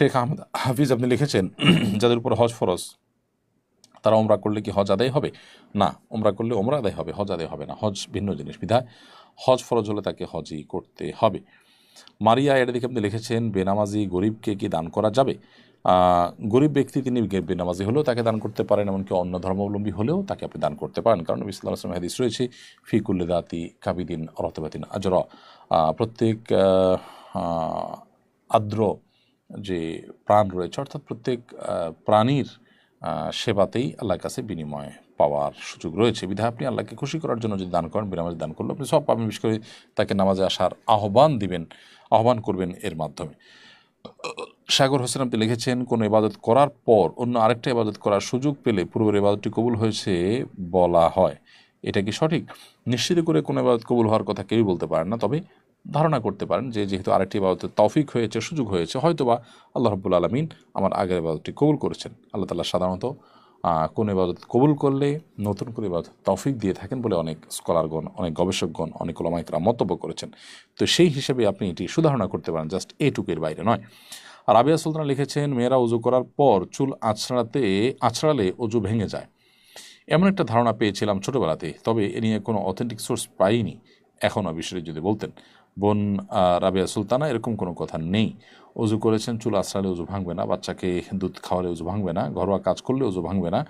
শেখ আহমদ হাফিজ আপনি লিখেছেন, যাদের উপর হজ ফরজ, তারা ওমরা করলে কি হজ আদায় হবে? না ওমরা করলে ওমরা আদায় হবে, হজ আদায় হবে না। হজ ভিন্ন জিনিস, বিধায় হজ ফরজ হলে তাকে হজই করতে হবে। মারিয়া এটা দিকে আপনি লিখেছেন, বেনামাজি গরিবকে কি দান করা যাবে? গরিব ব্যক্তি তিনি বেনামাজি হলেও তাকে দান করতে পারেন, এমনকি অন্য ধর্মাবলম্বী হলেও তাকে আপনি দান করতে পারেন। কারণ সাল্লাহ আসলাম হাদিস রয়েছে ফিকুল্লে দাতি কাবিদিন রতবাতিন আজর। প্রত্যেক আর্দ্র যে প্রাণ রয়েছে, অর্থাৎ প্রত্যেক প্রাণীর সেবাতেই আল্লাহর কাছে বিনিময় পাওয়ার সুযোগ রয়েছে। বিধায় আপনি আল্লাহকে খুশি করার জন্য যদি দান করেন, বিনামাজ দান করলে আপনি সব পাবেন, বিশেষ করে তাকে নামাজে আসার আহ্বান দিবেন, আহ্বান করবেন এর মাধ্যমে। সাগর হোসেন আপনি লিখেছেন, কোনো ইবাদত করার পর অন্য আরেকটা ইবাদত করার সুযোগ পেলে পূর্বের ইবাদতটি কবুল হয়েছে বলা হয়। এটা কি সঠিক? নিশ্চিত করে কোনো ইবাদত কবুল হওয়ার কথা কেউই বলতে পারেন না, তবে ধারণা করতে পারেন যে যেহেতু আরেকটি ইবাদতের তৌফিক হয়েছে, সুযোগ হয়েছে, হয়তোবা আল্লাহ রব্বুল আলমিন আমার আগের ইবাদতটি কবুল করেছেন। আল্লাহ তালা সাধারণত কোন ইবাদত কবুল করলে নতুন করে ইবাদত তৌফিক দিয়ে থাকেন বলে অনেক স্কলারগণ, অনেক গবেষকগণ, অনেক ওলামাইকরা মন্তব্য করেছেন। তো সেই হিসেবে আপনি এটি সুধারণা করতে পারেন, জাস্ট এটুকের বাইরে নয়। আর আবিয়া সুলতান লিখেছেন, মেয়েরা উজু করার পর চুল আছড়াতে, আছড়ালে অজু ভেঙে যায়। এমন একটা ধারণা পেয়েছিলাম ছোটোবেলাতে, তবে এ নিয়ে কোনো অথেন্টিক সোর্স পাইনি। এখনও বিষয়ে যদি বলতেন বোন রাবিয়া সুলতানা, এরকম কোনো কথা নেই। অজু করেছেন, চুল আশ্রালে অজু ভাঙবে না, বাচ্চাকে দুধ খাওয়ালে অজু ভাঙবে না, ঘরোয়া কাজ করলে অজু ভাঙবে না।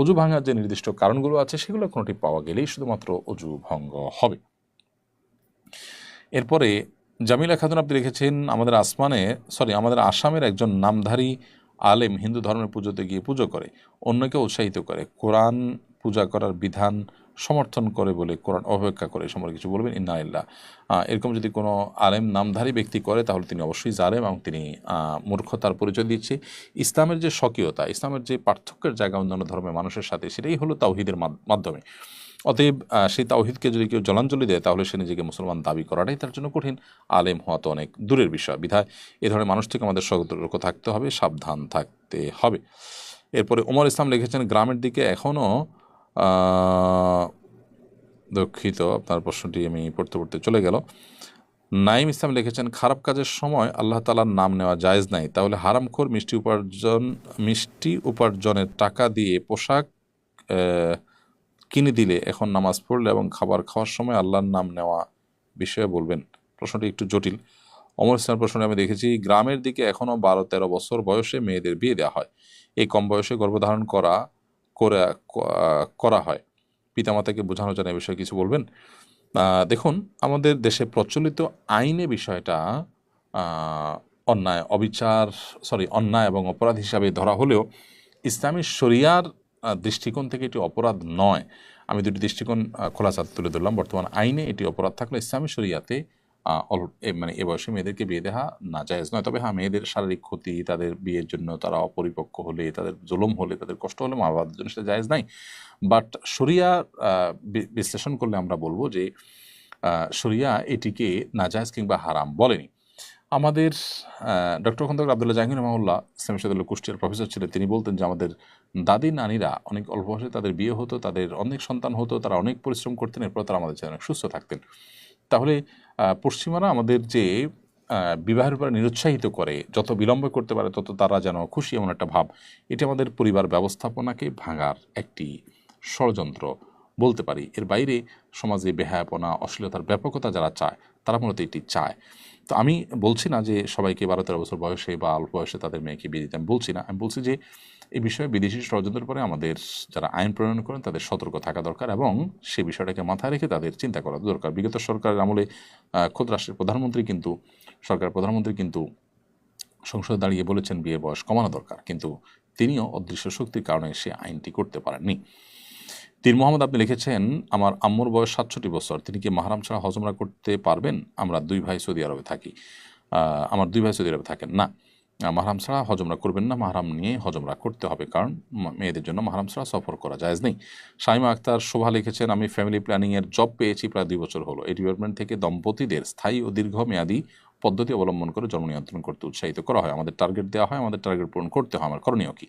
অজু ভাঙার যে নির্দিষ্ট কারণগুলো আছে, সেগুলো কোনোটি পাওয়া গেলেই শুধুমাত্র অজু ভঙ্গ হবে। এরপরে জামিলা খাতুন, আপনি লিখেছেন আমাদের আসমানে, সরি, আমাদের আসামের একজন নামধারী আলেম হিন্দু ধর্মের পুজোতে গিয়ে পুজো করে অন্যকে উৎসাহিত করে। কোরআন পূজা করার বিধান সমর্থন করে বলে কোরআন অপেক্ষা করে সম্পর্কে কিছু বলবেন, ইন্না ইল্লাহ এরকম যদি কোনো আলেম, নামধারী ব্যক্তি করে, তাহলে তিনি অবশ্যই জালেম এবং তিনি মূর্খতার পরিচয় দিচ্ছে। ইসলামের যে স্বকীয়তা, ইসলামের যে পার্থক্যের জায়গা অন্যান্য ধর্মের মানুষের সাথে, সেটাই হলো তাওহিদের মাধ্যমে। অতএব সেই তাওহিদকে যদি কেউ জলাঞ্জলি দেয়, তাহলে সে নিজেকে মুসলমান দাবি করাটাই তার জন্য কঠিন। আলেম হওয়া তো অনেক দূরের বিষয়, বিধায় এ ধরনের মানুষ থেকে আমাদের সতর্ক থাকতে হবে, সাবধান থাকতে হবে। এরপরে ওমর ইসলাম লিখেছেন, গ্রামের দিকে এখনও দুঃখিত, আপনার প্রশ্নটি আমি পড়তে পড়তে চলে গেল। নাইম ইসলাম লিখেছেন, খারাপ কাজের সময় আল্লাহ তালার নাম নেওয়া জায়েজ নাই। তাহলে হারামখোর মিষ্টি উপার্জন, মিষ্টি উপার্জনের টাকা দিয়ে পোশাক কিনে দিলে এখন নামাজ পড়লে এবং খাবার খাওয়ার সময় আল্লাহর নাম নেওয়া বিষয়ে বলবেন? প্রশ্নটি একটু জটিল। অমর ইসলামের প্রশ্নে আমি দেখেছি, গ্রামের দিকে এখনও বারো তেরো বছর বয়সে মেয়েদের বিয়ে দেওয়া হয়। এই কম বয়সে গর্ভধারণ করা করে হয়। পিতামাতাকে বোঝানো যায় না এ বিষয়ে কিছু বলবেন? দেখুন আমাদের দেশে প্রচলিত আইনে বিষয়টা অন্যায় অবিচার সরি অন্যায় এবং অপরাধ হিসাবে ধরা হলেও ইসলামী শরিয়ার দৃষ্টিকোণ থেকে এটি অপরাধ নয়। আমি দুটি দৃষ্টিকোণ আহ, খোলাসা তুলে ধরলাম। বর্তমান আইনে এটি অপরাধ থাকলে ইসলামী শরিয়াতে মানে এ বয়সে মেয়েদেরকে বিয়ে দেওয়া না জায়েজ নয়। তবে হ্যাঁ মেয়েদের শারীরিক ক্ষতি, তাদের বিয়ের জন্য তারা অপরিপক্ক হলে, তাদের জুলুম হলে, তাদের কষ্ট হলে মা বাবার জন্য সেটা জায়েজ নাই। বাট বি- বিশ্লেষণ করলে আমরা বলব যে শরিয়া এটিকে নাজায়জ কিংবা হারাম বলেনি। আমাদের ডক্টর খন্দকার আবদুল্লাহ জাহাঙ্গীর রহমাউল্লাহ ইসলামী কুষ্টিয়ার প্রফেসর ছিলেন। তিনি বলতেন যে, আমাদের দাদি নানিরা অনেক অল্প বয়সে তাদের বিয়ে হতো, তাদের অনেক সন্তান হতো, তারা অনেক পরিশ্রম করতেন, এরপর তারা আমাদের চেয়ে অনেক সুস্থ থাকতেন। তাহলে পশ্চিমারা আমাদের যে বিবাহের উপরে নিরুৎসাহিত করে, যত বিলম্ব করতে পারে, তত তারা যেন খুশি, এমন একটা ভাব। এটি আমাদের পরিবার ব্যবস্থাপনাকে ভাঙার একটি ষড়যন্ত্র। বলতে পারি। এর বাইরে সমাজে বেহায়াপনা, অশ্লীলতার ব্যাপকতা যারা চায়, তারা মূলত এটি চায়। তো আমি বলছি না যে সবাইকে বারো তেরো বছর বয়সে বা অল্প বয়সে তাদের মেয়েকে বিয়ে দিতে, আমি বলছি না। আমি বলছি যে এই বিষয়ে বিদেশি ষড়যন্ত্রের পরে আমাদের যারা আইন প্রণয়ন করেন, তাদের সতর্ক থাকা দরকার এবং সেই বিষয়টাকে মাথায় রেখে তাদের চিন্তা করা দরকার। বিগত সরকারের আমলে খোদ রাষ্ট্রের প্রধানমন্ত্রী কিন্তু, সরকারের প্রধানমন্ত্রী কিন্তু সংসদে দাঁড়িয়ে বলেছেন বিয়ে বয়স কমানো দরকার। কিন্তু তিনিও অদৃশ্য শক্তির কারণে সে আইনটি করতে পারেননি। তীর মোহাম্মদ, আপনি লিখেছেন, আমার আম্মুর বয়স সাতষট্টি বছর, তিনি কি মাহারাম ছাড়া হজমরা করতে পারবেন? আমরা দুই ভাই সৌদি আরবে থাকি। আমার দুই ভাই সৌদি আরবে থাকেন। না, মাহারাম ছাড়া হজমরা করবেন না, মাহারাম নিয়ে হজমরা করতে হবে, কারণ মেয়েদের জন্য মাহারাম ছাড়া সফর করা যায় নেই। শাইমা আক্তার শোভা লিখেছেন, আমি ফ্যামিলি প্ল্যানিংয়ের জব পেয়েছি প্রায় দুই বছর হলো। এই ডিপার্টমেন্ট থেকে দম্পতিদের স্থায়ী ও দীর্ঘমেয়াদী পদ্ধতি অবলম্বন করে জন্ম নিয়ন্ত্রণ করতে উৎসাহিত করা হয়। আমাদের টার্গেট দেওয়া হয়, আমাদের টার্গেট পূরণ করতে হয়, আমার করণীয় কি?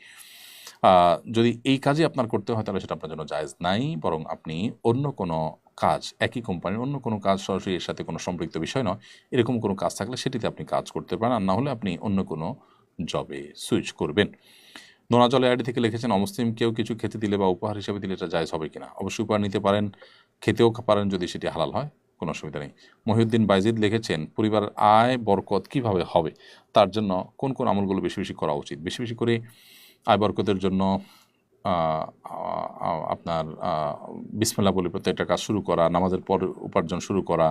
যদি এই কাজই আপনার করতে হয়, তাহলে সেটা আপনার জন্য জায়জ নাই, বরং আপনি অন্য কোনো কাজ, একই কোম্পানির অন্য কোনো কাজ সরাসরি এর সাথে কোনো সম্পৃক্ত বিষয় নয়, এরকম কোনো কাজ থাকলে সেটিতে আপনি কাজ করতে পারেন, আর না হলে আপনি অন্য কোনো জবে সুইচ করবেন। নোনা জলে আইডি থেকে লিখেছেন, অমুসলিম কেউ কিছু খেতে দিলে বা উপহার হিসেবে দিলে এটা জায়জ হবে কিনা? অবশ্যই উপহার নিতে পারেন, খেতেও পারেন যদি সেটি হালাল হয়, কোনো অসুবিধা নেই। মহিউদ্দিন বাইজিদ লিখেছেন, পরিবার আয় বরকত কীভাবে হবে? তার জন্য কোন কোন আমলগুলো বেশি বেশি করা উচিত? বেশি বেশি করে আয় জন্য আপনার আহ, বিসমিল্লাহ বলে প্রত্যেকটা কাজ শুরু করা নামাজের পর উপার্জন শুরু করা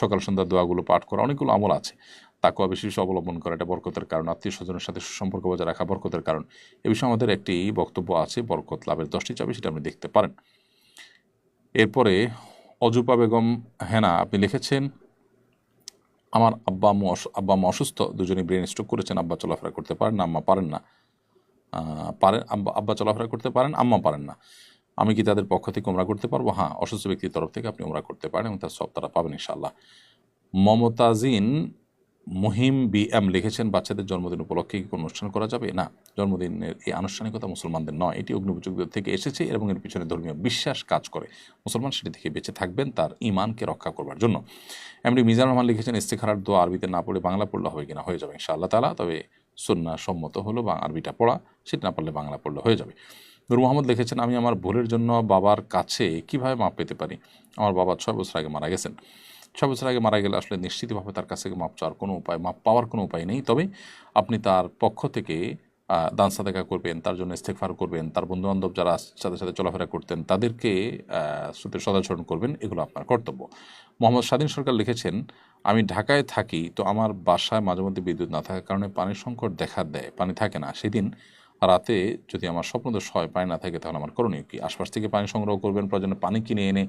সকাল সন্ধ্যা দোয়াগুলো পাঠ করা অনেকগুলো আমল আছে। তাকুয়া বেশি বেশি অবলম্বন করা এটা বরকতের কারণ। আত্মীয় স্বজনের সাথে সুসম্পর্ক বজায় রাখা বরকতের কারণ। এ বিষয়ে আমাদের একটি বক্তব্য আছে বরকত লাভের দশটি চাবি সেটা আপনি দেখতে পারেন। এরপরে অজুপা বেগম হেনা আপনি লিখেছেন আমার আব্বা আম্মু আব্বা আম্মু অসুস্থ দুজনেই ব্রেন স্ট্রোক করেছেন আব্বা চলাফেরা করতে পারেন না আম্মা পারেন না। পারেন, আব্বা চলাফেরা করতে পারেন, আম্মা পারেন না। আমি কি তাদের পক্ষ থেকে ওমরা করতে পারব? হ্যাঁ অসুস্থ ব্যক্তির তরফ থেকে আপনি ওমরা করতে পারেন এবং তার সব তারা পাবেন ইনশাআল্লাহ। মমতাজিন মুহিম বি এম লিখেছেন, বাচ্চাদের জন্মদিন উপলক্ষে কি কোনো অনুষ্ঠান করা যাবে? না, জন্মদিনের এই আনুষ্ঠানিকতা মুসলমানদের নয়, এটি অগ্নিপুজকদের থেকে এসেছে এবং এর পিছনে ধর্মীয় বিশ্বাস কাজ করে। মুসলমান সেটি থেকে বেঁচে থাকবেন তার ইমানকে রক্ষা করবার জন্য। এমনি মিজান রহমান লিখেছেন, ইস্তেখারার দোয়া আরবিতে না পড়ে বাংলা পড়লে হবে কিনা? হয়ে যাবে ইনশাআল্লাহ তালা তবে সন্না সম্মত হলো বা আরবিটা পড়া, সেটা না পারলে বাংলা পড়লে হয়ে যাবে। নূর মোহাম্মদ লিখেছেন, আমি আমার ভুলের জন্য বাবার কাছে কীভাবে মাপ পেতে পারি? আমার বাবা ছয় বছর আগে মারা গেছেন। ছয় বছর আগে মারা গেলে আসলে নিশ্চিতভাবে তার কাছ থেকে মাপ চাওয়ার কোনো উপায়, মাপ পাওয়ার কোনো উপায় নেই। তবে আপনি তার পক্ষ থেকে দান সাদাকা করবেন, তার জন্য ইস্তেকফার করবেন, তার বন্ধুবান্ধব যারা সাথে সাথে চলাফেরা করতেন, তাদেরকে সুতের সদাচরণ করবেন, এগুলো আপনার কর্তব্য। মোহাম্মদ স্বাধীন সরকার লিখেছেন, আমি ঢাকায় থাকি তো আমার বাসায় মাঝে মধ্যে বিদ্যুৎ না থাকার কারণে পানির সংকট দেখা দেয়, পানি থাকে না। সেদিন রাতে যদি আমার স্বপ্নদোষ হয়, পানি না থাকে তাহলে আমার করণীয় কি? আশপাশ থেকে পানি সংগ্রহ করবেন, প্রয়োজনে পানি কিনে এনে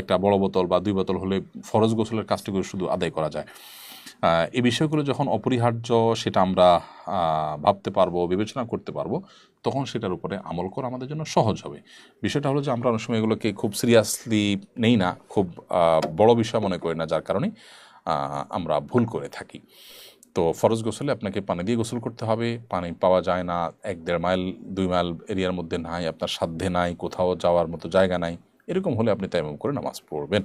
একটা বড় বোতল বা দুই বোতল হলে ফরজ গোসলের কাজটুকু শুধু আদায় করা যায়। এই বিষয়গুলো যখন অপরিহার্য সেটা আমরা ভাবতে পারব, বিবেচনা করতে পারব, তখন সেটার উপরে আমল করা আমাদের জন্য সহজ হবে। বিষয়টা হলো যে আমরা অনেক সময় এগুলোকে খুব সিরিয়াসলি নেই না, খুব বড় বিষয় মনে করি না, যার কারণে আমরা ভুল করে থাকি। তো ফরজ গোসলে আপনাকে পানি দিয়ে গোসল করতে হবে, পানি পাওয়া যায় না, এক দেড় মাইল, দুই মাইল এরিয়ার মধ্যে নাই, আপনার সাধ্যে নাই, কোথাও যাওয়ার মতো জায়গা নাই, এরকম হলে আপনি তাইমুম করে নামাজ পড়বেন।